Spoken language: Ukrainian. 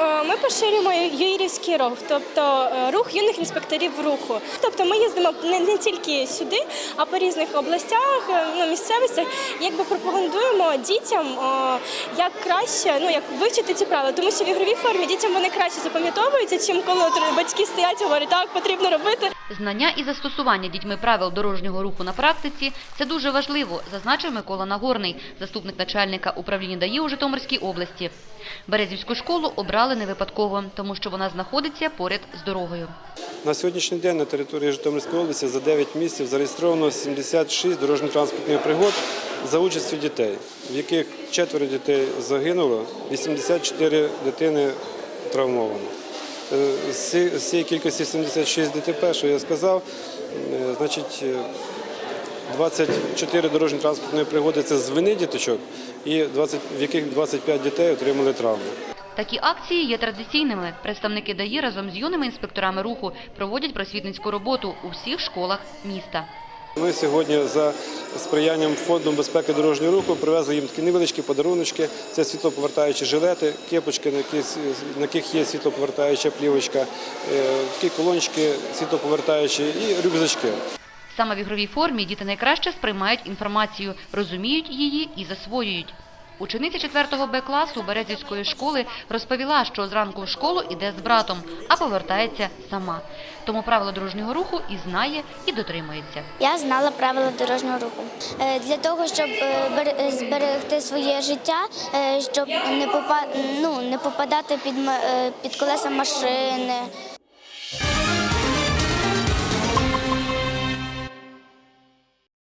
Е, Ми поширюємо юрівський рух, тобто е, рух юних інспекторів руху. Тобто ми їздимо не, не тільки сюди, а по різних областях, е, ну, місцевостях, якби пропагандуємо дітям, як краще ну, як вивчити ці правила. Тому що в ігровій формі дітям вони краще запам'ятовуються, чим коли батьки стоять і говорять, так потрібно робити. Знання і застосування дітьми правил дорожнього руху на практиці – це дуже важливо, зазначив Микола Нагорний, заступник начальника управління ДАІ у Житомирській області. Березівську школу обрали не випадково, тому що вона знаходиться поряд з дорогою. На сьогоднішній день на території Житомирської області за 9 місяців зареєстровано 76 дорожньо-транспортних пригод за участю дітей, в яких четверо дітей загинуло, 84 дитини травмовано. Е, З з цієї кількості 76 ДТП, що я сказав, е, значить, е, 24 дорожньо-транспортні пригоди це з вини діточок, і 20, в яких 25 дітей отримали травми. Такі акції є традиційними. Представники ДАІ разом з юними інспекторами руху проводять просвітницьку роботу у всіх школах міста. Ми сьогодні за сприянням фонду безпеки дорожнього руху привезли їм такі невеличкі подаруночки. Це світлоповертаючі жилети, кепочки, на яких, є світлоповертаюча плівочка, е, такі колончики світлоповертаючі і рюкзачки. Саме в ігровій формі діти найкраще сприймають інформацію, розуміють її і засвоюють. Учениця 4 Б класу Березівської школи розповіла, що зранку в школу іде з братом, а повертається сама. Тому правила дорожнього руху і знає, і дотримується. Я знала правила дорожнього руху Е, для того, щоб е, зберегти своє життя, е, щоб не попа... ну, не попадати під, е, під колеса машини,